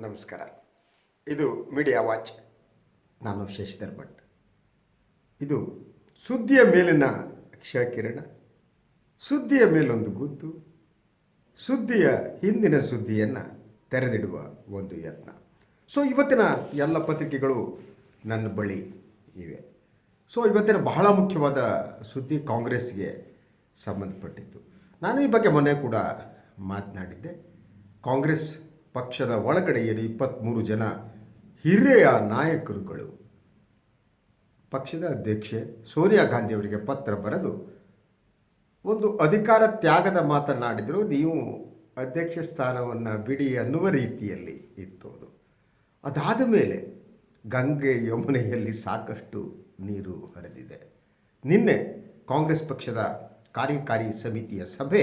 ನಮಸ್ಕಾರ. ಇದು media watch ನಾನು ಶಶಿಧರ್ ಭಟ್. ಇದು ಸುದ್ದಿಯ ಮೇಲಿನ ಕ್ಷಕಿರಣ, ಸುದ್ದಿಯ ಮೇಲೊಂದು ಗುದ್ದು, ಸುದ್ದಿಯ ಹಿಂದಿನ ಸುದ್ದಿಯನ್ನು ತೆರೆದಿಡುವ ಒಂದು ಯತ್ನ. ಸೊ ಇವತ್ತಿನ ಎಲ್ಲ ಪತ್ರಿಕೆಗಳು ನನ್ನ ಬಳಿ ಇವೆ. ಸೊ ಇವತ್ತಿನ ಬಹಳ ಮುಖ್ಯವಾದ ಸುದ್ದಿ ಕಾಂಗ್ರೆಸ್ಗೆ ಸಂಬಂಧಪಟ್ಟಿದ್ದು. ನಾನು ಈ ಬಗ್ಗೆ ಮೊನ್ನೆ ಕೂಡ ಮಾತನಾಡಿದ್ದೆ. ಕಾಂಗ್ರೆಸ್ ಪಕ್ಷದ ಒಳಗಡೆಯಲ್ಲಿ ಇಪ್ಪತ್ತ್ಮೂರು ಜನ ಹಿರಿಯ ನಾಯಕರುಗಳು. ಪಕ್ಷದ ಅಧ್ಯಕ್ಷೆ ಸೋನಿಯಾ ಗಾಂಧಿ ಅವರಿಗೆ ಪತ್ರ ಬರೆದು, ಒಂದು ಅಧಿಕಾರ ತ್ಯಾಗದ ಮಾತನಾಡಿದರು, ನೀವು ಅಧ್ಯಕ್ಷ ಸ್ಥಾನವನ್ನು ಬಿಡಿ ಅನ್ನುವ ರೀತಿಯಲ್ಲಿ ಇತ್ತು ಅದು ಅದಾದ ಮೇಲೆ ಗಂಗೆ ಯಮುನೆಯಲ್ಲಿ ಸಾಕಷ್ಟು ನೀರು ಹರಿದಿದೆ. ನಿನ್ನೆ ಕಾಂಗ್ರೆಸ್ ಪಕ್ಷದ ಕಾರ್ಯಕಾರಿ ಸಮಿತಿಯ ಸಭೆ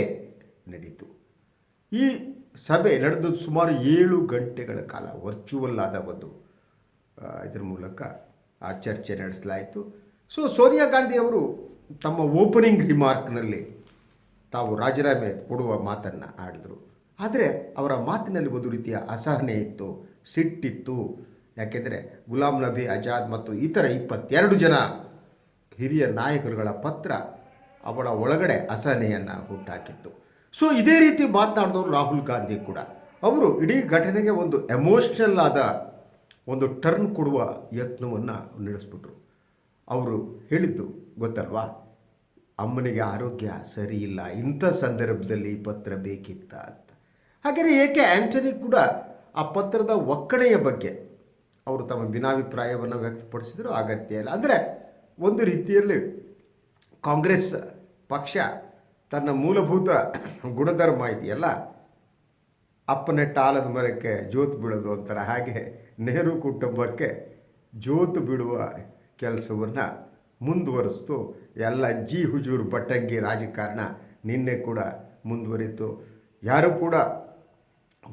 ನಡೀತು. ಈ ಸಭೆ ನಡೆದದ್ದು ಸುಮಾರು ಏಳು ಗಂಟೆಗಳ ಕಾಲ ವರ್ಚುವಲ್ ಆದ ಒಂದು ಇದರ ಮೂಲಕ ಆ ಚರ್ಚೆ ನಡೆಸಲಾಯಿತು. ಸೊ ಸೋನಿಯಾ ಗಾಂಧಿ ಅವರು ತಮ್ಮ ಓಪನಿಂಗ್ ರಿಮಾರ್ಕ್ನಲ್ಲಿ ತಾವು ರಾಜೀನಾಮೆ ಕೊಡುವ ಮಾತನ್ನು ಆಡಿದರು. ಆದರೆ ಅವರ ಮಾತಿನಲ್ಲಿ ಒಂದು ರೀತಿಯ ಅಸಹನೆ ಇತ್ತು, ಸಿಟ್ಟಿತ್ತು. ಯಾಕೆಂದರೆ ಗುಲಾಂ ನಬಿ ಆಜಾದ್ ಮತ್ತು ಇತರ ಇಪ್ಪತ್ತೆರಡು ಜನ ಹಿರಿಯ ನಾಯಕರುಗಳ ಪತ್ರ ಅವಳ ಒಳಗಡೆ ಅಸಹನೆಯನ್ನು ಹುಟ್ಟಾಕಿತ್ತು. ಸೊ ಇದೇ ರೀತಿ ಮಾತನಾಡಿದವರು ರಾಹುಲ್ ಗಾಂಧಿ ಕೂಡ. ಅವರು ಇಡೀ ಘಟನೆಗೆ ಒಂದು ಎಮೋಷ್ನಲ್ ಆದ ಒಂದು ಟರ್ನ್ ಕೊಡುವ ಯತ್ನವನ್ನು ನಡೆಸ್ಬಿಟ್ರು. ಅವರು ಹೇಳಿದ್ದು, ಗೊತ್ತಲ್ವಾ? ಅಮ್ಮನಿಗೆ ಆರೋಗ್ಯ ಸರಿ ಇಲ್ಲ ಇಂಥ ಸಂದರ್ಭದಲ್ಲಿ ಪತ್ರ ಬೇಕಿತ್ತ ಅಂತ. ಹಾಗೆಯೇ ಏಕೆ ಆ್ಯಂಟನಿ ಕೂಡ ಆ ಪತ್ರದ ಒಕ್ಕಣೆಯ ಬಗ್ಗೆ ಅವರು ತಮ್ಮ ಭಿನ್ನಾಭಿಪ್ರಾಯವನ್ನು ವ್ಯಕ್ತಪಡಿಸಿದರು, ಅಗತ್ಯ ಇಲ್ಲ. ಅಂದರೆ ಒಂದು ರೀತಿಯಲ್ಲಿ ಕಾಂಗ್ರೆಸ್ ಪಕ್ಷ ತನ್ನ ಮೂಲಭೂತ ಗುಣಧರ್ಮ ಇದೆಯಲ್ಲ ಆಲದ ಮರಕ್ಕೆ ಜೋತು ಬೀಳೋದು ಅಂತಾರೆ. ಹಾಗೆ ನೆಹರು ಕುಟುಂಬಕ್ಕೆ ಜೋತು ಬಿಡುವ ಕೆಲಸವನ್ನು ಮುಂದುವರಿಸ್ತು ಎಲ್ಲ ಜಿ ಹುಜೂರ್ ಬಟ್ಟಂಗಿ ರಾಜಕಾರಣ ನಿನ್ನೆ ಕೂಡ ಮುಂದುವರಿತು. ಯಾರೂ ಕೂಡ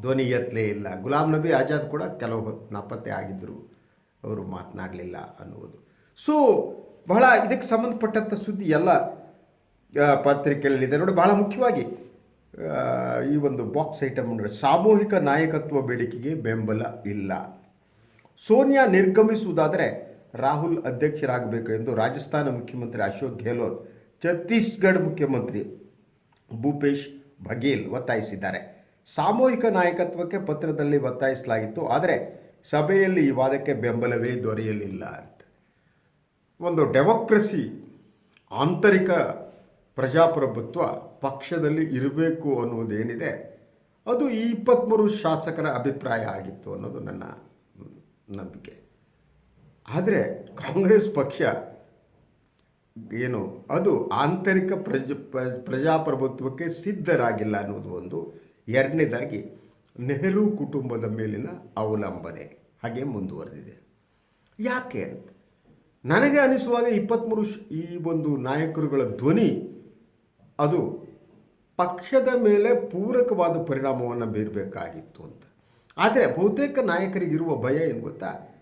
ಧ್ವನಿ ಎತ್ತಲೇ ಇಲ್ಲ. ಗುಲಾಂ ನಬಿ ಆಜಾದ್ ಕೂಡ ಕೆಲವು ಹೊತ್ತು ನಾಪತ್ತೆ ಆಗಿದ್ದರು ಅವರು ಮಾತನಾಡಲಿಲ್ಲ ಅನ್ನುವುದು. ಸೊ ಬಹಳ ಇದಕ್ಕೆ ಸಂಬಂಧಪಟ್ಟಂಥ ಸುದ್ದಿ ಎಲ್ಲ ಪತ್ರಿಕೆಯಲ್ಲಿದೆ. ನೋಡಿ, ಬಹಳ ಮುಖ್ಯವಾಗಿ ಈ ಒಂದು ಬಾಕ್ಸ್ ಐಟಮ್ ಅಂದರೆ ಸಾಮೂಹಿಕ ನಾಯಕತ್ವ ಬೇಡಿಕೆಗೆ ಬೆಂಬಲ ಇಲ್ಲ. ಸೋನಿಯಾ ನಿರ್ಗಮಿಸುವುದಾದರೆ ರಾಹುಲ್ ಅಧ್ಯಕ್ಷರಾಗಬೇಕು ಎಂದು ರಾಜಸ್ಥಾನ ಮುಖ್ಯಮಂತ್ರಿ ಅಶೋಕ್ ಗೆಹ್ಲೋತ್ ಛತ್ತೀಸ್ಗಢ ಮುಖ್ಯಮಂತ್ರಿ ಭೂಪೇಶ್ ಬಘೇಲ್ ಒತ್ತಾಯಿಸಿದ್ದಾರೆ. ಸಾಮೂಹಿಕ ನಾಯಕತ್ವಕ್ಕೆ ಪತ್ರದಲ್ಲಿ ಒತ್ತಾಯಿಸಲಾಗಿತ್ತು, ಆದರೆ ಸಭೆಯಲ್ಲಿ ಈ ವಾದಕ್ಕೆ ಬೆಂಬಲವೇ ದೊರೆಯಲಿಲ್ಲ ಅಂತ. ಒಂದು ಡೆಮೋಕ್ರಸಿ, ಆಂತರಿಕ ಪ್ರಜಾಪ್ರಭುತ್ವ ಪಕ್ಷದಲ್ಲಿ ಇರಬೇಕು ಅನ್ನೋದೇನಿದೆ ಅದು ಈ ಇಪ್ಪತ್ತ್ಮೂರು ಶಾಸಕರ ಅಭಿಪ್ರಾಯ ಆಗಿತ್ತು ಅನ್ನೋದು ನನ್ನ ನಂಬಿಕೆ. ಆದರೆ ಕಾಂಗ್ರೆಸ್ ಪಕ್ಷ ಏನು, ಅದು ಆಂತರಿಕ ಪ್ರಜ ಪ್ರ- ಪ್ರಜಾಪ್ರಭುತ್ವಕ್ಕೆ ಸಿದ್ಧರಾಗಿಲ್ಲ ಅನ್ನೋದು ಒಂದು ಎರಡನೇದಾಗಿ ನೆಹರು ಕುಟುಂಬದ ಮೇಲಿನ ಅವಲಂಬನೆ ಹಾಗೆ ಮುಂದುವರೆದಿದೆ. ಯಾಕೆ? ನನಗೆ ಅನಿಸುವಾಗ ಇಪ್ಪತ್ತ್ಮೂರು ಈ ಒಂದು ನಾಯಕರುಗಳ ಧ್ವನಿ ಅದು ಪಕ್ಷದ ಮೇಲೆ ಪೂರಕವಾದ ಪರಿಣಾಮವನ್ನು ಬೀರಬೇಕಾಗಿತ್ತು ಅಂತ. ಆದರೆ ಬಹುತೇಕ ನಾಯಕರಿಗಿರುವ ಭಯ ಏನು ಗೊತ್ತಾ?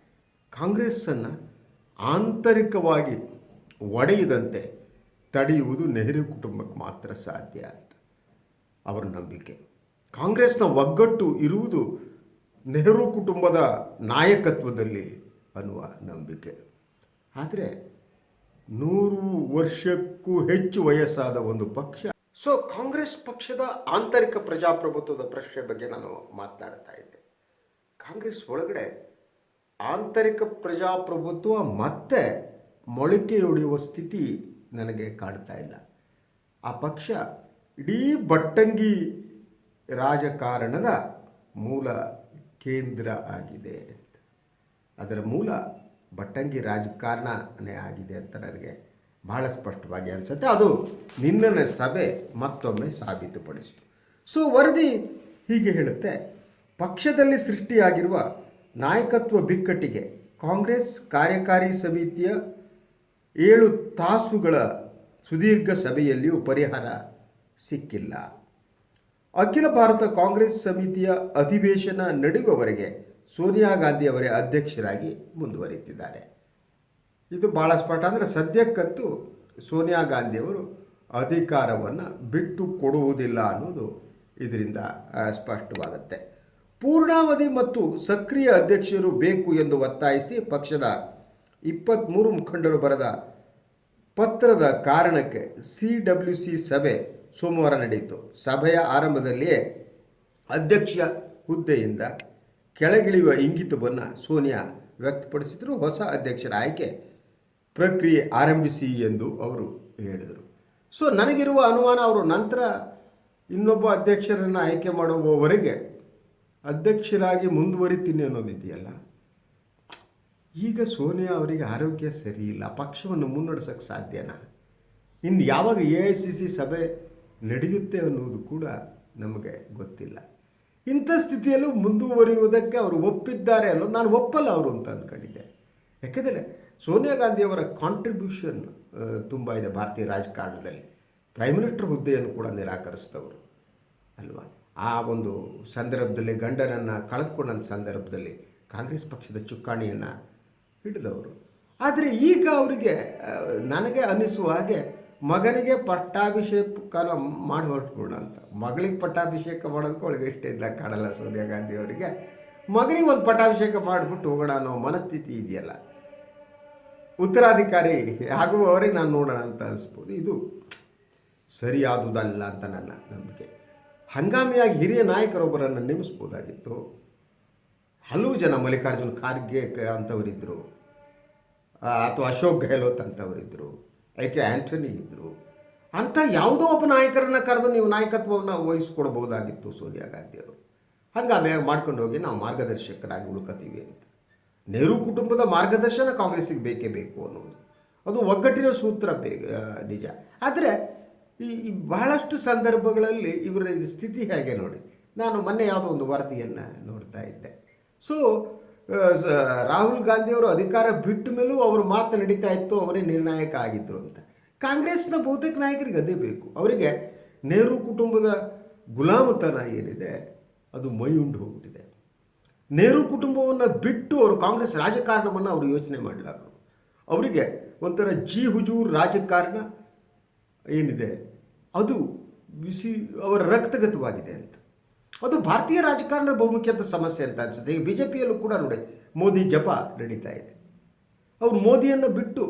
ಕಾಂಗ್ರೆಸ್ಸನ್ನು ಆಂತರಿಕವಾಗಿ ಒಡೆಯದಂತೆ ತಡೆಯುವುದು ನೆಹರು ಕುಟುಂಬಕ್ಕೆ ಮಾತ್ರ ಸಾಧ್ಯ ಅಂತ ಅವರ ನಂಬಿಕೆ. ಕಾಂಗ್ರೆಸ್ನ ಒಗ್ಗಟ್ಟು ಇರುವುದು ನೆಹರು ಕುಟುಂಬದ ನಾಯಕತ್ವದಲ್ಲಿ ಅನ್ನುವ ನಂಬಿಕೆ. ಆದರೆ ನೂರು ವರ್ಷಕ್ಕೂ ಹೆಚ್ಚು ವಯಸ್ಸಾದ ಒಂದು ಪಕ್ಷ. ಸೊ ಕಾಂಗ್ರೆಸ್ ಪಕ್ಷದ ಆಂತರಿಕ ಪ್ರಜಾಪ್ರಭುತ್ವದ ಪ್ರಶ್ನೆ ಬಗ್ಗೆ ನಾನು ಮಾತನಾಡ್ತಾ ಇದ್ದೆ. ಕಾಂಗ್ರೆಸ್ ಒಳಗಡೆ ಆಂತರಿಕ ಪ್ರಜಾಪ್ರಭುತ್ವ ಮತ್ತೆ ಮೊಳಕೆಯೊಡೆಯುವ ಸ್ಥಿತಿ ನನಗೆ ಕಾಣ್ತಾ ಇಲ್ಲ. ಆ ಪಕ್ಷ ಇಡೀ ಬಟ್ಟಂಗಿ ರಾಜಕಾರಣದ ಮೂಲ ಕೇಂದ್ರ ಆಗಿದೆ ಅದರ ಮೂಲ ಬಟ್ಟಂಗಿ ರಾಜಕಾರಣನೇ ಆಗಿದೆ ಅಂತ ನನಗೆ ಬಹಳ ಸ್ಪಷ್ಟವಾಗಿ ಅನಿಸುತ್ತೆ. ಅದು ನಿನ್ನ ಸಭೆ ಮತ್ತೊಮ್ಮೆ ಸಾಬೀತುಪಡಿಸಿತು. ಸೊ ವರದಿ ಹೀಗೆ ಹೇಳುತ್ತೆ. ಪಕ್ಷದಲ್ಲಿ ಸೃಷ್ಟಿಯಾಗಿರುವ ನಾಯಕತ್ವ ಬಿಕ್ಕಟ್ಟಿಗೆ ಕಾಂಗ್ರೆಸ್ ಕಾರ್ಯಕಾರಿ ಸಮಿತಿಯ ಏಳು ತಾಸುಗಳ ಸುದೀರ್ಘ ಸಭೆಯಲ್ಲಿಯೂ ಪರಿಹಾರ ಸಿಕ್ಕಿಲ್ಲ. ಅಖಿಲ ಭಾರತ ಕಾಂಗ್ರೆಸ್ ಸಮಿತಿಯ ಅಧಿವೇಶನ ನಡೆಯುವವರೆಗೆ ಸೋನಿಯಾ ಗಾಂಧಿ ಅವರೇ ಅಧ್ಯಕ್ಷರಾಗಿ ಮುಂದುವರಿತಿದ್ದಾರೆ ಇದು ಭಾಳ ಸ್ಪಷ್ಟ ಅಂದರೆ ಸದ್ಯಕ್ಕಂತೂ ಸೋನಿಯಾ ಗಾಂಧಿಯವರು ಅಧಿಕಾರವನ್ನು ಬಿಟ್ಟು ಕೊಡುವುದಿಲ್ಲ ಅನ್ನೋದು ಇದರಿಂದ ಸ್ಪಷ್ಟವಾಗುತ್ತೆ. ಪೂರ್ಣಾವಧಿ ಮತ್ತು ಸಕ್ರಿಯ ಅಧ್ಯಕ್ಷರು ಬೇಕು ಎಂದು ಒತ್ತಾಯಿಸಿ ಪಕ್ಷದ ಇಪ್ಪತ್ತ್ಮೂರು ಮುಖಂಡರು ಬರೆದ ಪತ್ರದ ಕಾರಣಕ್ಕೆ ಸಿ ಡಬ್ಲ್ಯೂ ಸಿ ಸಭೆ ಸೋಮವಾರ ನಡೆಯಿತು. ಸಭೆಯ ಆರಂಭದಲ್ಲಿಯೇ ಅಧ್ಯಕ್ಷ ಹುದ್ದೆಯಿಂದ ಕೆಳಗಿಳಿಯುವ ಇಂಗಿತವನ್ನು ಸೋನಿಯಾ ವ್ಯಕ್ತಪಡಿಸಿದರು. ಹೊಸ ಅಧ್ಯಕ್ಷರ ಆಯ್ಕೆ ಪ್ರಕ್ರಿಯೆ ಆರಂಭಿಸಿ ಎಂದು ಅವರು ಹೇಳಿದರು. ಸೊ ನನಗಿರುವ ಅನುಮಾನ ಅವರು ನಂತರ ಇನ್ನೊಬ್ಬ ಅಧ್ಯಕ್ಷರನ್ನು ಆಯ್ಕೆ ಮಾಡುವವರೆಗೆ ಅಧ್ಯಕ್ಷರಾಗಿ ಮುಂದುವರಿತೀನಿ ಅನ್ನೋದಿದೆಯಲ್ಲ ಈಗ ಸೋನಿಯಾ ಅವರಿಗೆ ಆರೋಗ್ಯ ಸರಿ ಇಲ್ಲ, ಪಕ್ಷವನ್ನು ಮುನ್ನಡೆಸೋಕ್ಕೆ ಸಾಧ್ಯನಾ? ಇನ್ನು ಯಾವಾಗ ಎ ಐ ಸಿ ಸಿ ಸಭೆ ನಡೆಯುತ್ತೆ ಅನ್ನೋದು ಕೂಡ ನಮಗೆ ಗೊತ್ತಿಲ್ಲ. ಇಂಥ ಸ್ಥಿತಿಯಲ್ಲೂ ಮುಂದುವರಿಯುವುದಕ್ಕೆ ಅವರು ಒಪ್ಪಿದ್ದಾರೆ ಅನ್ನೋದು ನಾನು ಒಪ್ಪಲ್ಲ ಅವರು ಅಂತ ಅಂದ್ಕೊಂಡಿದ್ದೆ. ಯಾಕೆಂದರೆ ಸೋನಿಯಾ ಗಾಂಧಿಯವರ ಕಾಂಟ್ರಿಬ್ಯೂಷನ್ ತುಂಬ ಇದೆ ಭಾರತೀಯ ರಾಜಕಾರಣದಲ್ಲಿ. ಪ್ರೈಮ್ ಮಿನಿಸ್ಟರ್ ಹುದ್ದೆಯನ್ನು ಕೂಡ ನಿರಾಕರಿಸಿದವರು, ಅಲ್ವಾ? ಆ ಒಂದು ಸಂದರ್ಭದಲ್ಲಿ, ಗಂಡನನ್ನು ಕಳೆದುಕೊಂಡಂಥ ಸಂದರ್ಭದಲ್ಲಿ ಕಾಂಗ್ರೆಸ್ ಪಕ್ಷದ ಚುಕ್ಕಾಣಿಯನ್ನು ಹಿಡಿದವರು. ಆದರೆ ಈಗ ಅವರಿಗೆ ನನಗೆ ಅನ್ನಿಸುವ ಹಾಗೆ ಮಗನಿಗೆ ಪಟ್ಟಾಭಿಷೇಕ ಮಾಡಿ ಹೊರಟ್ಬಿಡೋಣ ಅಂತ. ಮಗಳಿಗೆ ಪಟ್ಟಾಭಿಷೇಕ ಮಾಡೋದಕ್ಕೆ ಅವಳಿಗೆ ಇಷ್ಟ ಇಲ್ಲ ಕಾಡಲ್ಲ ಸೋನಿಯಾ ಗಾಂಧಿ ಅವರಿಗೆ. ಮಗನಿಗೆ ಒಂದು ಪಟ್ಟಾಭಿಷೇಕ ಮಾಡಿಬಿಟ್ಟು ಹೋಗೋಣ ಅನ್ನೋ ಮನಸ್ಥಿತಿ ಇದೆಯಲ್ಲ. ಉತ್ತರಾಧಿಕಾರಿ ಆಗುವವರೆಗೆ ನಾನು ನೋಡೋಣ ಅಂತ ಅನಿಸ್ಬೋದು. ಇದು ಸರಿಯಾದುದಲ್ಲ ಅಂತ ನನ್ನ ನಂಬಿಕೆ. ಹಂಗಾಮಿಯಾಗಿ ಹಿರಿಯ ನಾಯಕರೊಬ್ಬರನ್ನು ನೇಮಿಸ್ಬೋದಾಗಿತ್ತು. ಹಲವು ಜನ ಮಲ್ಲಿಕಾರ್ಜುನ್ ಖಾರ್ಗೆ ಅಂಥವರಿದ್ದರು ಅಥವಾ ಅಶೋಕ್ ಗೆಹ್ಲೋತ್ ಅಂಥವರಿದ್ದರು ಐಕೆ ಆ್ಯಂಟನಿ ಇದ್ದರು ಅಂಥ ಯಾವುದೋ ಒಬ್ಬ ನಾಯಕರನ್ನ ಕರೆದು ನೀವು ನಾಯಕತ್ವವನ್ನು ವಹಿಸ್ಕೊಡ್ಬೋದಾಗಿತ್ತು ಸೋನಿಯಾ ಗಾಂಧಿಯವರು ಆಮೇಲೆ ಮಾಡ್ಕೊಂಡು ಹೋಗಿ ನಾವು ಮಾರ್ಗದರ್ಶಕರಾಗಿ ಉಳ್ಕೋತೀವಿ ಅಂತ. ನೆಹರು ಕುಟುಂಬದ ಮಾರ್ಗದರ್ಶನ ಕಾಂಗ್ರೆಸ್ಸಿಗೆ ಬೇಕೇ ಬೇಕು ಅನ್ನೋದು. ಅದು ಒಗ್ಗಟ್ಟಿನ ಸೂತ್ರ ಬೇ ನಿಜ. ಆದರೆ ಈ ಈ ಬಹಳಷ್ಟು ಸಂದರ್ಭಗಳಲ್ಲಿ ಇವರ ಸ್ಥಿತಿ ಹೇಗೆ ನೋಡಿ? ನಾನು ಮೊನ್ನೆ ಯಾವುದೋ ಒಂದು ವರದಿಯನ್ನು ನೋಡ್ತಾ ಇದ್ದೆ. ಸೊ ರಾಹುಲ್ ಗಾಂಧಿಯವರು ಅಧಿಕಾರ ಬಿಟ್ಟ ಮೇಲೂ ಅವ್ರ ಮಾತು ನಡೀತಾ ಇತ್ತು, ಅವರೇ ನಿರ್ಣಾಯಕ ಆಗಿದ್ದರು ಅಂತ. ಕಾಂಗ್ರೆಸ್ನ ಬಹುತೇಕ ನಾಯಕರಿಗೆ ಅದೇ ಬೇಕು. ಅವರಿಗೆ ನೆಹರು ಕುಟುಂಬದ ಗುಲಾಮತನ ಏನಿದೆ, ಅದು ಮೈ ಉಂಡು ಹೋಗ್ಬಿಟ್ಟಿದೆ. ನೆಹರು ಕುಟುಂಬವನ್ನು ಬಿಟ್ಟು ಅವರು ಕಾಂಗ್ರೆಸ್ ರಾಜಕಾರಣವನ್ನು ಅವರು ಯೋಚನೆ ಮಾಡಲಾರರು. ಅವರಿಗೆ ಒಂಥರ ಜಿ ಹುಜೂರ್ ರಾಜಕಾರಣ ಏನಿದೆ, ಅದು ಬಿಸಿ, ಅವರ ರಕ್ತಗತವಾಗಿದೆ ಅಂತ. ಅದು ಭಾರತೀಯ ರಾಜಕಾರಣದ ಬಹುಮುಖ್ಯದ ಸಮಸ್ಯೆ ಅಂತ ಅನಿಸುತ್ತೆ. ಈಗ ಬಿ ಜೆ ಪಿಯಲ್ಲೂ ಕೂಡ ನೋಡಿ, ಮೋದಿ ಜಪ ನಡೀತಾ ಇದೆ. ಅವ್ರು ಮೋದಿಯನ್ನು ಬಿಟ್ಟು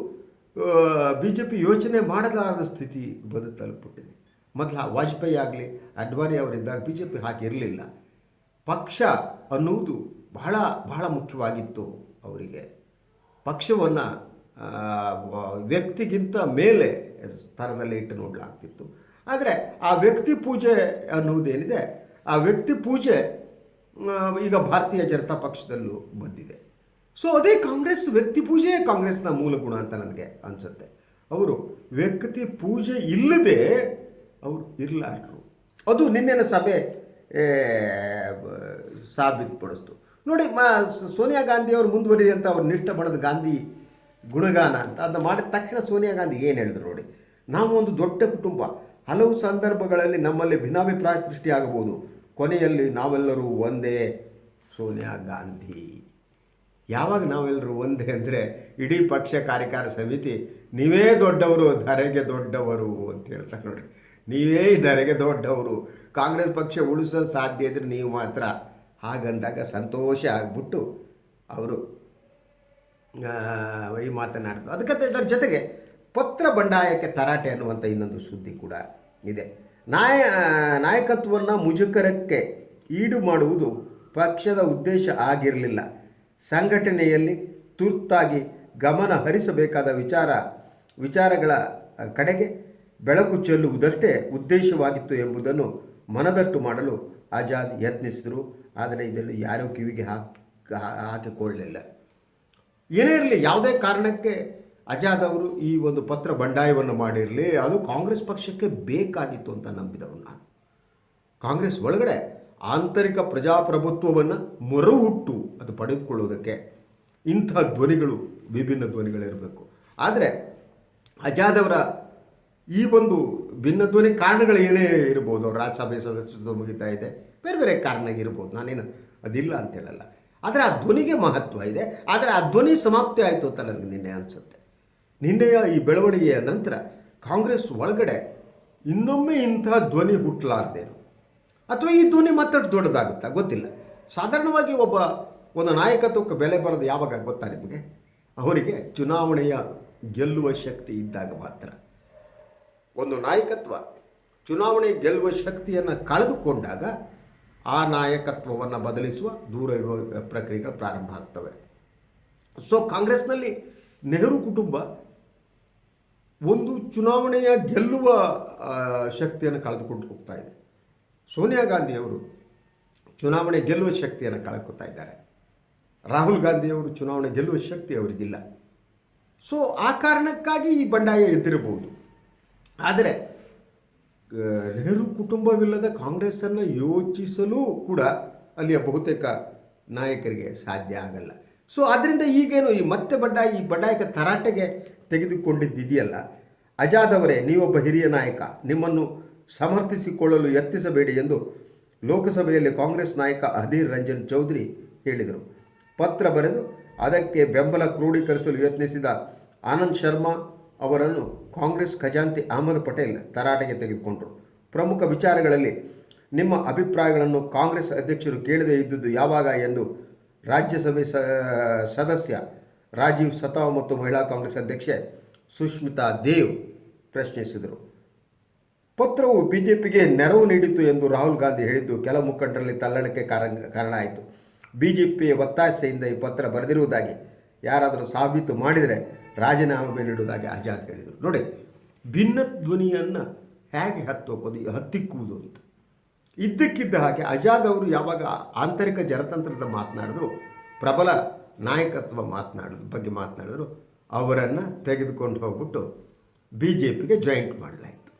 ಬಿ ಜೆ ಪಿ ಯೋಚನೆ ಮಾಡಲಾರದ ಸ್ಥಿತಿ ಬಂದು ತಲುಪಿಟ್ಟಿದೆ ಮೊದಲು ವಾಜಪೇಯಿ ಆಗಲಿ ಅಡ್ವಾನಿ ಅವರಿದ್ದಾಗ ಬಿ ಜೆ ಪಿ ಹಾಕಿರಲಿಲ್ಲ ಪಕ್ಷ ಅನ್ನುವುದು ಬಹಳ ಬಹಳ ಮುಖ್ಯವಾಗಿತ್ತು ಅವರಿಗೆ. ಪಕ್ಷವನ್ನು ವ್ಯಕ್ತಿಗಿಂತ ಮೇಲೆ ಸ್ಥಾನದಲ್ಲಿ ಇಟ್ಟು ನೋಡಲಾಗ್ತಿತ್ತು. ಆದರೆ ಆ ವ್ಯಕ್ತಿ ಪೂಜೆ ಅನ್ನುವುದೇನಿದೆ ಆ ವ್ಯಕ್ತಿ ಪೂಜೆ ಈಗ ಭಾರತೀಯ ಜನತಾ ಪಕ್ಷದಲ್ಲೂ ಬಂದಿದೆ. ಸೊ ಅದೇ ಕಾಂಗ್ರೆಸ್ ವ್ಯಕ್ತಿ ಪೂಜೆ ಕಾಂಗ್ರೆಸ್ನ ಮೂಲ ಗುಣ ಅಂತ ನನಗೆ ಅನಿಸುತ್ತೆ. ಅವರು ವ್ಯಕ್ತಿ ಪೂಜೆ ಇಲ್ಲದೆ ಅವರು ಇರಲಾರರು. ಅದು ನಿನ್ನೆನ ಸಭೆ ಸಾಬೀತುಪಡಿಸ್ತು. ನೋಡಿ, ಮಾ, ಸೋನಿಯಾ ಗಾಂಧಿ ಅವರು ಮುಂದುವರಿ ಅಂತ ಅವ್ರು ನಿಷ್ಠ ಪಡೆದ ಗಾಂಧಿ ಗುಣಗಾನ ಅಂತ. ಅದನ್ನ ಮಾಡಿದ ತಕ್ಷಣ ಸೋನಿಯಾ ಗಾಂಧಿ ಏನು ಹೇಳಿದ್ರು ನೋಡಿ, ನಾವು ಒಂದು ದೊಡ್ಡ ಕುಟುಂಬ ಹಲವು ಸಂದರ್ಭಗಳಲ್ಲಿ ನಮ್ಮಲ್ಲಿ ಭಿನ್ನಾಭಿಪ್ರಾಯ ಸೃಷ್ಟಿಯಾಗಬಹುದು. ಕೊನೆಯಲ್ಲಿ ನಾವೆಲ್ಲರೂ ಒಂದೇ ಸೋನಿಯಾ ಗಾಂಧಿ. ಯಾವಾಗ ನಾವೆಲ್ಲರೂ ಒಂದೇ ಅಂದರೆ ಇಡೀ ಪಕ್ಷ ಕಾರ್ಯಕಾರ ಸಮಿತಿ, ನೀವೇ ದೊಡ್ಡವರು, ಧರೆಗೆ ದೊಡ್ಡವರು ಅಂತ ಹೇಳ್ತಾರೆ ನೋಡಿ ನೀವೇ ಧರೆಗೆ ದೊಡ್ಡವರು. ಕಾಂಗ್ರೆಸ್ ಪಕ್ಷ ಉಳಿಸೋದು ಸಾಧ್ಯ ಇದ್ರೆ ನೀವು ಮಾತ್ರ. ಹಾಗಂದಾಗ ಸಂತೋಷ ಆಗ್ಬಿಟ್ಟು ಅವರು ಈ ಮಾತನಾಡ್ತು ಅದಕ್ಕೆ ಅದರ ಜೊತೆಗೆ ಪತ್ರ ಬಂಡಾಯಕ್ಕೆ ತರಾಟೆ ಅನ್ನುವಂಥ ಇನ್ನೊಂದು ಸುದ್ದಿ ಕೂಡ ಇದೆ. ನಾಯ ನಾಯಕತ್ವವನ್ನು ಮುಜುಗರಕ್ಕೆ ಈಡು ಮಾಡುವುದು ಪಕ್ಷದ ಉದ್ದೇಶ ಆಗಿರಲಿಲ್ಲ. ಸಂಘಟನೆಯಲ್ಲಿ ತುರ್ತಾಗಿ ಗಮನ ಹರಿಸಬೇಕಾದ ವಿಚಾರ, ವಿಚಾರಗಳ ಕಡೆಗೆ ಬೆಳಕು ಚೆಲ್ಲುವುದಷ್ಟೇ ಉದ್ದೇಶವಾಗಿತ್ತು ಎಂಬುದನ್ನು ಮನದಟ್ಟು ಮಾಡಲು ಆಜಾದ್ ಯತ್ನಿಸಿದರು. ಆದರೆ ಇದನ್ನು ಯಾರೂ ಕಿವಿಗೆ ಹಾಕಿ ಹಾಕಿಕೊಳ್ಳಲಿಲ್ಲ. ಏನೇ ಇರಲಿ, ಯಾವುದೇ ಕಾರಣಕ್ಕೆ ಆಜಾದ್ ಅವರು ಈ ಒಂದು ಪತ್ರ ಬಂಡಾಯವನ್ನು ಮಾಡಿರಲಿ, ಅದು ಕಾಂಗ್ರೆಸ್ ಪಕ್ಷಕ್ಕೆ ಬೇಕಾಗಿತ್ತು ಅಂತ ನಂಬಿದವರು ನಾನು. ಕಾಂಗ್ರೆಸ್ ಒಳಗಡೆ ಆಂತರಿಕ ಪ್ರಜಾಪ್ರಭುತ್ವವನ್ನು ಮರುಹುಟ್ಟು ಅದು ಪಡೆದುಕೊಳ್ಳುವುದಕ್ಕೆ ಇಂಥ ಧ್ವನಿಗಳು, ವಿಭಿನ್ನ ಧ್ವನಿಗಳಿರಬೇಕು ಆದರೆ ಆಜಾದ್ ಅವರ ಈ ಒಂದು ಭಿನ್ನ ಧ್ವನಿ ಕಾರಣಗಳು ಏನೇ ಇರ್ಬೋದು, ಅವ್ರ ರಾಜ್ಯಸಭೆ ಸದಸ್ಯತ್ವ ಮುಗಿತಾ ಇದೆ, ಬೇರೆ ಬೇರೆ ಕಾರಣ ಇರ್ಬೋದು, ನಾನೇನು ಅದಿಲ್ಲ ಅಂತ ಹೇಳಲ್ಲ. ಆದರೆ ಆ ಧ್ವನಿಗೆ ಮಹತ್ವ ಇದೆ, ಆದರೆ ಆ ಧ್ವನಿ ಸಮಾಪ್ತಿ ಆಯಿತು ಅಂತ ನನಗೆ ನಿನ್ನೆ ಅನಿಸುತ್ತೆ. ನಿನ್ನೆಯ ಈ ಬೆಳವಣಿಗೆಯ ನಂತರ ಕಾಂಗ್ರೆಸ್ ಒಳಗಡೆ ಇನ್ನೊಮ್ಮೆ ಇಂತಹ ಧ್ವನಿ ಹುಟ್ಟಲಾರದೇನು? ಅಥವಾ ಈ ಧ್ವನಿ ಮತ್ತಷ್ಟು ದೊಡ್ಡದಾಗುತ್ತಾ? ಗೊತ್ತಿಲ್ಲ. ಸಾಧಾರಣವಾಗಿ ಒಬ್ಬ, ಒಂದು ನಾಯಕತ್ವಕ್ಕೆ ಬೆಲೆ ಬರೋದು ಯಾವಾಗ ಗೊತ್ತಾ ನಿಮಗೆ? ಅವರಿಗೆ ಚುನಾವಣೆಯ ಗೆಲ್ಲುವ ಶಕ್ತಿ ಇದ್ದಾಗ ಮಾತ್ರ. ಒಂದು ನಾಯಕತ್ವ ಚುನಾವಣೆ ಗೆಲ್ಲುವ ಶಕ್ತಿಯನ್ನು ಕಳೆದುಕೊಂಡಾಗ ಆ ನಾಯಕತ್ವವನ್ನು ಬದಲಿಸುವ ದೂರ ಇಡುವ ಪ್ರಕ್ರಿಯೆಗಳು ಪ್ರಾರಂಭ ಆಗ್ತವೆ. ಸೊ ಕಾಂಗ್ರೆಸ್ನಲ್ಲಿ ನೆಹರು ಕುಟುಂಬ ಒಂದು ಚುನಾವಣೆಯ ಗೆಲ್ಲುವ ಶಕ್ತಿಯನ್ನು ಕಳೆದುಕೊಂಡು ಹೋಗ್ತಾ ಇದೆ. ಸೋನಿಯಾ ಗಾಂಧಿಯವರು ಚುನಾವಣೆ ಗೆಲ್ಲುವ ಶಕ್ತಿಯನ್ನು ಕಳ್ಕೊತಾ ಇದ್ದಾರೆ. ರಾಹುಲ್ ಗಾಂಧಿಯವರು ಚುನಾವಣೆ ಗೆಲ್ಲುವ ಶಕ್ತಿ ಅವರಿಗಿಲ್ಲ. ಸೊ ಆ ಕಾರಣಕ್ಕಾಗಿ ಈ ಬಂಡಾಯ ಎದ್ದಿರಬಹುದು. ಆದರೆ ನೆಹರು ಕುಟುಂಬವಿಲ್ಲದ ಕಾಂಗ್ರೆಸ್ಸನ್ನು ಯೋಚಿಸಲು ಕೂಡ ಅಲ್ಲಿಯ ಬಹುತೇಕ ನಾಯಕರಿಗೆ ಸಾಧ್ಯ ಆಗಲ್ಲ. ಸೊ ಅದರಿಂದ ಈಗೇನು ಈ ಮತ್ತೆ ಬಂಡಾಯ, ಈ ಬಡ್ಡಾಯಕ ತರಾಟೆಗೆ ತೆಗೆದುಕೊಂಡಿದ್ದಿದೆಯಲ್ಲ? ಅಜಾದ್ ಅವರೇ ನೀವೊಬ್ಬ ಹಿರಿಯ ನಾಯಕ. ನಿಮ್ಮನ್ನು ಸಮರ್ಥಿಸಿಕೊಳ್ಳಲು ಯತ್ನಿಸಬೇಡಿ ಎಂದು ಲೋಕಸಭೆಯಲ್ಲಿ ಕಾಂಗ್ರೆಸ್ ನಾಯಕ ಅಧೀರ್ ರಂಜನ್ ಚೌಧರಿ ಹೇಳಿದರು. ಪತ್ರ ಬರೆದು ಅದಕ್ಕೆ ಬೆಂಬಲ ಕ್ರೋಢೀಕರಿಸಲು ಯತ್ನಿಸಿದ ಆನಂದ್ ಶರ್ಮಾ ಅವರನ್ನು ಕಾಂಗ್ರೆಸ್ ಖಜಾಂತಿ ಅಹಮದ್ ಪಟೇಲ್ ತರಾಟೆಗೆ ತೆಗೆದುಕೊಂಡರು. ಪ್ರಮುಖ ವಿಚಾರಗಳಲ್ಲಿ ನಿಮ್ಮ ಅಭಿಪ್ರಾಯಗಳನ್ನು ಕಾಂಗ್ರೆಸ್ ಅಧ್ಯಕ್ಷರು ಕೇಳದೇ ಇದ್ದುದು ಯಾವಾಗ ಎಂದು ರಾಜ್ಯಸಭೆ ಸದಸ್ಯ ರಾಜೀವ್ ಸತಾವ್ ಮತ್ತು ಮಹಿಳಾ ಕಾಂಗ್ರೆಸ್ ಅಧ್ಯಕ್ಷೆ ಸುಷ್ಮಿತಾ ದೇವ್ ಪ್ರಶ್ನಿಸಿದರು. ಪತ್ರವು ಬಿಜೆಪಿಗೆ ನೆರವು ನೀಡಿತು ಎಂದು ರಾಹುಲ್ ಗಾಂಧಿ ಹೇಳಿದ್ದು ಕೆಲ ಮುಖಂಡರಲ್ಲಿ ತಲ್ಲಣಕ್ಕೆ ಕಾರಣ ಕಾರಣ ಆಯಿತು. ಬಿಜೆಪಿಯ ಒತ್ತಾಸೆಯಿಂದ ಈ ಪತ್ರ ಬರೆದಿರುವುದಾಗಿ ಯಾರಾದರೂ ಸಾಬೀತು ಮಾಡಿದರೆ ರಾಜೀನಾಮೆ ನೀಡುವುದಾಗಿ ಆಜಾದ್ ಹೇಳಿದರು. ನೋಡಿ, ಭಿನ್ನ ಧ್ವನಿಯನ್ನು ಹೇಗೆ ಹತ್ತೋಕೋದು ಹತ್ತಿಕ್ಕುವುದು ಅಂತ. ಇದ್ದಕ್ಕಿದ್ದ ಹಾಗೆ ಆಜಾದ್ ಅವರು ಯಾವಾಗ ಆಂತರಿಕ ಜನತಂತ್ರದ ಮಾತನಾಡಿದ್ರು, ಪ್ರಬಲ ನಾಯಕತ್ವ ಮಾತನಾಡೋದ್ರ ಬಗ್ಗೆ ಮಾತನಾಡಿದ್ರು, ಅವರನ್ನು ತೆಗೆದುಕೊಂಡು ಹೋಗ್ಬಿಟ್ಟು ಬಿ ಜೆ ಪಿಗೆ ಜಾಯಿಂಟ್ ಮಾಡಲಾಯಿತು.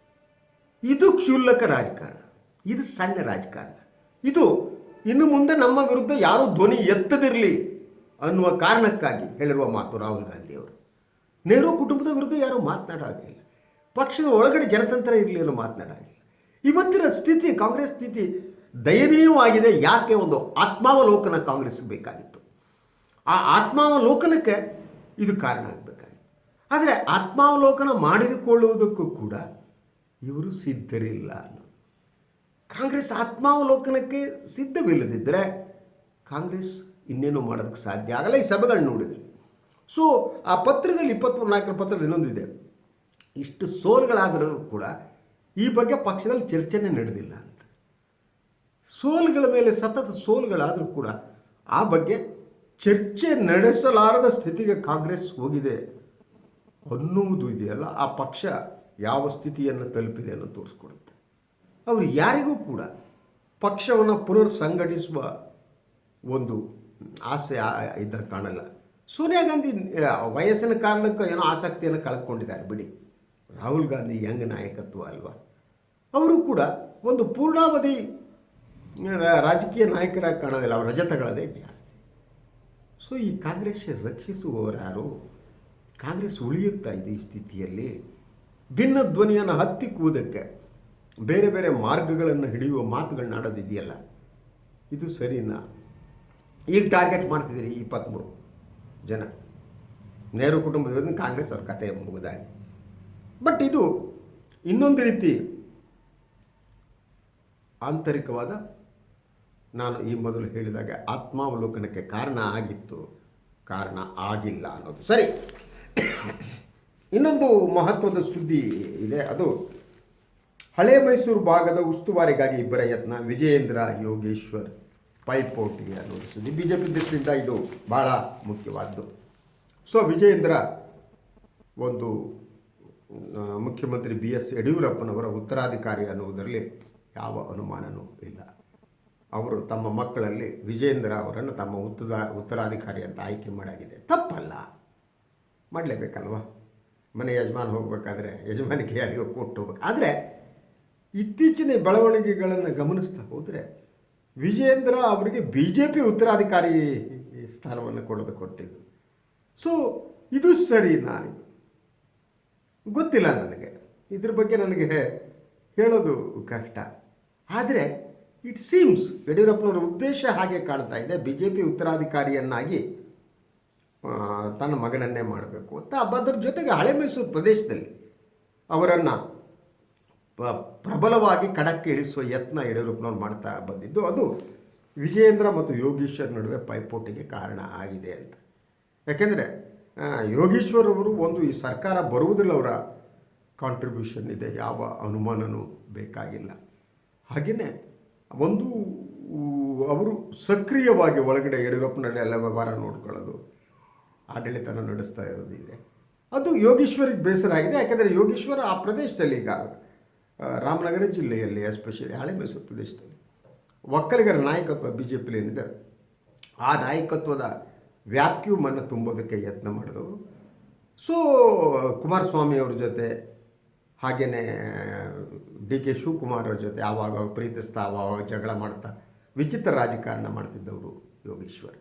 ಇದು ಕ್ಷುಲ್ಲಕ ರಾಜಕಾರಣ. ಇದು ಸಣ್ಣ ರಾಜಕಾರಣ. ಇದು ಇನ್ನು ಮುಂದೆ ನಮ್ಮ ವಿರುದ್ಧ ಯಾರೂ ಧ್ವನಿ ಎತ್ತದಿರಲಿ ಅನ್ನುವ ಕಾರಣಕ್ಕಾಗಿ ಹೇಳಿರುವ ಮಾತು ರಾಹುಲ್ ಗಾಂಧಿ ಅವರು. ನೆಹರು ಕುಟುಂಬದ ವಿರುದ್ಧ ಯಾರೂ ಮಾತನಾಡೋದಿಲ್ಲ ಪಕ್ಷದ ಒಳಗಡೆ ಜನತಂತ್ರ ಇರಲಿ ಅನ್ನೋ ಇವತ್ತಿನ ಸ್ಥಿತಿ, ಕಾಂಗ್ರೆಸ್ ಸ್ಥಿತಿ ದಯನೀಯವಾಗಿದೆ. ಯಾಕೆ ಒಂದು ಆತ್ಮಾವಲೋಕನ ಕಾಂಗ್ರೆಸ್ಗೆ ಬೇಕಾಗಿತ್ತು? ಆ ಆತ್ಮಾವಲೋಕನಕ್ಕೆ ಇದು ಕಾರಣ ಆಗಬೇಕಾಗಿತ್ತು. ಆದರೆ ಆತ್ಮಾವಲೋಕನ ಮಾಡಿದುಕೊಳ್ಳುವುದಕ್ಕೂ ಕೂಡ ಇವರು ಸಿದ್ಧರಿಲ್ಲ ಅನ್ನೋದು. ಕಾಂಗ್ರೆಸ್ ಆತ್ಮಾವಲೋಕನಕ್ಕೆ ಸಿದ್ಧವಿಲ್ಲದಿದ್ದರೆ ಕಾಂಗ್ರೆಸ್ ಇನ್ನೇನು ಮಾಡೋದಕ್ಕೆ ಸಾಧ್ಯ ಆಗಲ್ಲ. ಈ ಸಭೆಗಳನ್ನ ನೋಡಿದ್ರು. ಸೊ ಆ ಪತ್ರದಲ್ಲಿ ಇಪ್ಪತ್ತ್ಮೂರು ಪತ್ರದಲ್ಲಿ ಇನ್ನೊಂದಿದೆ. ಇಷ್ಟು ಸೋಲುಗಳಾದರೂ ಕೂಡ ಈ ಬಗ್ಗೆ ಪಕ್ಷದಲ್ಲಿ ಚರ್ಚೆನೇ ನಡೆದಿಲ್ಲ ಅಂತ. ಸೋಲುಗಳ ಮೇಲೆ ಸತತ ಸೋಲುಗಳಾದರೂ ಕೂಡ ಆ ಬಗ್ಗೆ ಚರ್ಚೆ ನಡೆಸಲಾರದ ಸ್ಥಿತಿಗೆ ಕಾಂಗ್ರೆಸ್ ಹೋಗಿದೆ ಅನ್ನುವುದು ಇದೆಯಲ್ಲ, ಆ ಪಕ್ಷ ಯಾವ ಸ್ಥಿತಿಯನ್ನು ತಲುಪಿದೆ ಅನ್ನೋ ತೋರಿಸ್ಕೊಡುತ್ತೆ. ಅವರು ಯಾರಿಗೂ ಕೂಡ ಪಕ್ಷವನ್ನು ಪುನರ್ ಸಂಘಟಿಸುವ ಒಂದು ಆಸೆ ಇದ್ದ ಕಾಣಲ್ಲ. ಸೋನಿಯಾ ಗಾಂಧಿ ವಯಸ್ಸಿನ ಕಾರಣಕ್ಕೆ ಏನೋ ಆಸಕ್ತಿಯನ್ನು ಕಳೆದುಕೊಂಡಿದ್ದಾರೆ, ಬಿಡಿ. ರಾಹುಲ್ ಗಾಂಧಿ ಯಂಗ್ ನಾಯಕತ್ವ ಅಲ್ವಾ? ಅವರು ಕೂಡ ಒಂದು ಪೂರ್ಣಾವಧಿ ರಾಜಕೀಯ ನಾಯಕರಾಗಿ ಕಾಣೋದಿಲ್ಲ, ಅವ್ರ ರಜತಗಳದೇ ಜಾಸ್ತಿ. ಸೊ ಈ ಕಾಂಗ್ರೆಸ್ ರಕ್ಷಿಸುವವರಾರು, ಕಾಂಗ್ರೆಸ್ ಉಳಿಯುತ್ತಾ ಇದೆ ಈ ಸ್ಥಿತಿಯಲ್ಲಿ? ಭಿನ್ನ ಧ್ವನಿಯನ್ನು ಹತ್ತಿಕ್ಕುವುದಕ್ಕೆ ಬೇರೆ ಬೇರೆ ಮಾರ್ಗಗಳನ್ನು ಹಿಡಿಯುವ ಮಾತುಗಳನ್ನ ಆಡೋದಿದೆಯಲ್ಲ ಇದು ಸರಿನಾ? ಈಗ ಟಾರ್ಗೆಟ್ ಮಾಡ್ತಿದ್ದೀರಿ ಇಪ್ಪತ್ತ್ಮೂರು ಜನ. ನೆಹರು ಕುಟುಂಬದ ಕಾಂಗ್ರೆಸ್ ಅವ್ರ ಕತೆ ಮುಗಿದಾಗಿ. ಬಟ್ ಇದು ಇನ್ನೊಂದು ರೀತಿ ಆಂತರಿಕವಾದ ನಾನು ಈ ಮೊದಲು ಹೇಳಿದಾಗ ಆತ್ಮಾವಲೋಕನಕ್ಕೆ ಕಾರಣ ಆಗಿತ್ತು. ಕಾರಣ ಆಗಿಲ್ಲ ಅನ್ನೋದು. ಸರಿ. ಇನ್ನೊಂದು ಮಹತ್ವದ ಸುದ್ದಿ ಇದೆ. ಅದು ಹಳೆ ಮೈಸೂರು ಭಾಗದ ಉಸ್ತುವಾರಿಗಾಗಿ ಇಬ್ಬರ ಯತ್ನ ವಿಜಯೇಂದ್ರ ಯೋಗೇಶ್ವರ್ ಪೈಪೋಟಿ ಅನ್ನೋದು ಸುದ್ದಿ. ಬಿ ಜೆ ಪಿ ದೃಷ್ಟಿಯಿಂದ ಇದು ಬಹಳ ಮುಖ್ಯವಾದ್ದು. ಸೊ ವಿಜಯೇಂದ್ರ ಒಂದು ಮುಖ್ಯಮಂತ್ರಿ ಬಿ ಎಸ್ ಯಡಿಯೂರಪ್ಪನವರ ಉತ್ತರಾಧಿಕಾರಿ ಅನ್ನುವುದರಲ್ಲಿ ಯಾವ ಅನುಮಾನನೂ ಇಲ್ಲ. ಅವರು ತಮ್ಮ ಮಕ್ಕಳಲ್ಲಿ ವಿಜೇಂದ್ರ ಅವರನ್ನು ತಮ್ಮ ಉತ್ತರ ಉತ್ತರಾಧಿಕಾರಿ ಅಂತ ಆಯ್ಕೆ ಮಾಡಾಗಿದೆ. ತಪ್ಪಲ್ಲ. ಮಾಡಲೇಬೇಕಲ್ವಾ? ಮನೆ ಯಜಮಾನ ಹೋಗಬೇಕಾದ್ರೆ ಯಜಮಾನಿಗೆ ಯಾರಿಗೂ ಕೊಟ್ಟು ಹೋಗ್ಬೇಕು. ಆದರೆ ಇತ್ತೀಚಿನ ಬೆಳವಣಿಗೆಗಳನ್ನು ಗಮನಿಸ್ತಾ ಹೋದರೆ ವಿಜೇಂದ್ರ ಅವರಿಗೆ ಬಿ ಜೆ ಪಿ ಉತ್ತರಾಧಿಕಾರಿ ಸ್ಥಾನವನ್ನು ಕೊಡೋದು ಕೊಟ್ಟಿದ್ದು. ಸೊ ಇದು ಸರಿ ನಾನು ಗೊತ್ತಿಲ್ಲ ನನಗೆ. ಇದ್ರ ಬಗ್ಗೆ ನನಗೆ ಹೇಳೋದು ಕಷ್ಟ. ಆದರೆ ಇಟ್ ಸೀಮ್ಸ್ ಯಡಿಯೂರಪ್ಪನವರ ಉದ್ದೇಶ ಹಾಗೆ ಕಾಣ್ತಾ ಇದೆ. ಬಿ ಜೆ ಪಿ ಉತ್ತರಾಧಿಕಾರಿಯನ್ನಾಗಿ ತನ್ನ ಮಗನನ್ನೇ ಮಾಡಬೇಕು ಅಂತ. ಅದರ ಜೊತೆಗೆ ಹಳೆ ಮೈಸೂರು ಪ್ರದೇಶದಲ್ಲಿ ಅವರನ್ನು ಪ್ರಬಲವಾಗಿ ಕಡಕ್ಕೆ ಇಳಿಸುವ ಯತ್ನ ಯಡಿಯೂರಪ್ಪನವ್ರು ಮಾಡ್ತಾ ಬಂದಿದ್ದು. ಅದು ವಿಜಯೇಂದ್ರ ಮತ್ತು ಯೋಗೀಶ್ವರ್ ನಡುವೆ ಪೈಪೋಟಿಗೆ ಕಾರಣ ಆಗಿದೆ ಅಂತ. ಯಾಕೆಂದರೆ ಯೋಗೀಶ್ವರ್ ಅವರು ಒಂದು ಈ ಸರ್ಕಾರ ಬರುವುದಿಲ್ಲ ಅವರ ಕಾಂಟ್ರಿಬ್ಯೂಷನ್ ಇದೆ. ಯಾವ ಅನುಮಾನನೂ ಬೇಕಾಗಿಲ್ಲ. ಹಾಗೆಯೇ ಒಂದು ಅವರು ಸಕ್ರಿಯವಾಗಿ ಒಳಗಡೆ ಯಡಿಯೂರಪ್ಪನಲ್ಲಿ ಎಲ್ಲ ವ್ಯವಹಾರ ನೋಡ್ಕೊಳ್ಳೋದು, ಆಡಳಿತನ ನಡೆಸ್ತಾ ಇರೋದು ಇದೆ. ಅದು ಯೋಗೀಶ್ವರಿಗೆ ಬೇಸರ ಆಗಿದೆ, ಯಾಕೆಂದರೆ ಯೋಗೀಶ್ವರ ಆ ಪ್ರದೇಶದಲ್ಲಿ ಈಗ ರಾಮನಗರ ಜಿಲ್ಲೆಯಲ್ಲಿ ಎಸ್ಪೆಷಲಿ ಹಳೆ ಮೈಸೂರು ಪ್ರದೇಶದಲ್ಲಿ ಒಕ್ಕಲಿಗರ ನಾಯಕತ್ವ ಬಿ ಜೆ ಪಿಲಿ ಏನಿದೆ, ಆ ನಾಯಕತ್ವದ ವ್ಯಾಕ್ಯೂಮನ್ನು ತುಂಬೋದಕ್ಕೆ ಯತ್ನ ಮಾಡಿದವರು ಸೊ, ಕುಮಾರಸ್ವಾಮಿ ಅವ್ರ ಜೊತೆ ಹಾಗೆಯೇ ಡಿ ಕೆ ಶಿವಕುಮಾರ್ ಅವ್ರ ಜೊತೆ ಆವಾಗ ಪ್ರೀತಿಸ್ತಾ, ಆವಾಗ ಜಗಳ ಮಾಡ್ತಾ, ವಿಚಿತ್ರ ರಾಜಕಾರಣ ಮಾಡ್ತಿದ್ದವರು ಯೋಗೇಶ್ವರ್.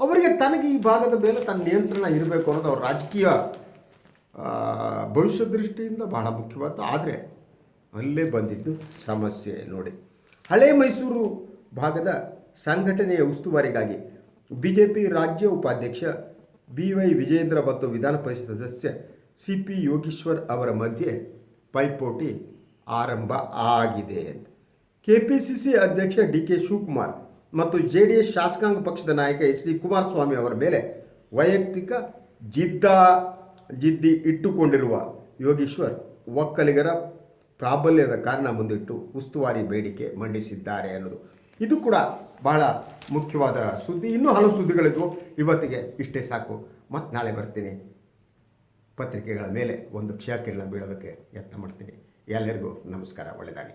ಅವರಿಗೆ ತನಗೆ ಈ ಭಾಗದ ಮೇಲೆ ತನ್ನ ನಿಯಂತ್ರಣ ಇರಬೇಕು ಅನ್ನೋದು ಅವ್ರ ರಾಜಕೀಯ ಭವಿಷ್ಯ ದೃಷ್ಟಿಯಿಂದ ಬಹಳ ಮುಖ್ಯವಾದ ಆದರೆ ಅಲ್ಲೇ ಬಂದಿದ್ದು ಸಮಸ್ಯೆ ನೋಡಿ. ಹಳೆ ಮೈಸೂರು ಭಾಗದ ಸಂಘಟನೆಯ ಉಸ್ತುವಾರಿಗಾಗಿ ಬಿ ಜೆ ಪಿ ರಾಜ್ಯ ಉಪಾಧ್ಯಕ್ಷ ಬಿ ವೈ ವಿಜೇಂದ್ರ ಮತ್ತು ವಿಧಾನ ಪರಿಷತ್ ಸದಸ್ಯ ಸಿ ಪಿ ಯೋಗೀಶ್ವರ್ ಅವರ ಮಧ್ಯೆ ಪೈಪೋಟಿ ಆರಂಭ ಆಗಿದೆ ಅಂತ ಕೆಪಿಸಿಸಿ ಅಧ್ಯಕ್ಷ ಡಿ ಕೆ ಶಿವಕುಮಾರ್ ಮತ್ತು ಜೆ ಡಿ ಎಸ್ ಶಾಸಕಾಂಗ ಪಕ್ಷದ ನಾಯಕ ಎಚ್ ಡಿ ಕುಮಾರಸ್ವಾಮಿ ಅವರ ಮೇಲೆ ವೈಯಕ್ತಿಕ ಜಿದ್ದ, ಜಿದ್ದಿ ಇಟ್ಟುಕೊಂಡಿರುವ ಯೋಗೀಶ್ವರ್ ಒಕ್ಕಲಿಗರ ಪ್ರಾಬಲ್ಯದ ಕಾರಣ ಮುಂದಿಟ್ಟು ಉಸ್ತುವಾರಿ ಬೇಡಿಕೆ ಮಂಡಿಸಿದ್ದಾರೆ ಅನ್ನೋದು. ಇದು ಕೂಡ ಬಹಳ ಮುಖ್ಯವಾದ ಸುದ್ದಿ. ಇನ್ನೂ ಹಲವು ಸುದ್ದಿಗಳಿದ್ವು. ಇವತ್ತಿಗೆ ಇಷ್ಟೇ ಸಾಕು. ಮತ್ತು ನಾಳೆ ಬರ್ತೀನಿ. ಪತ್ರಿಕೆಗಳ ಮೇಲೆ ಒಂದು ಕ್ಷಯಕಿರಣ ಬೀಳೋದಕ್ಕೆ ಯತ್ನ ಮಾಡ್ತೀನಿ. ಎಲ್ಲರಿಗೂ ನಮಸ್ಕಾರ ಒಳ್ಳೆಯದಾಗಲಿ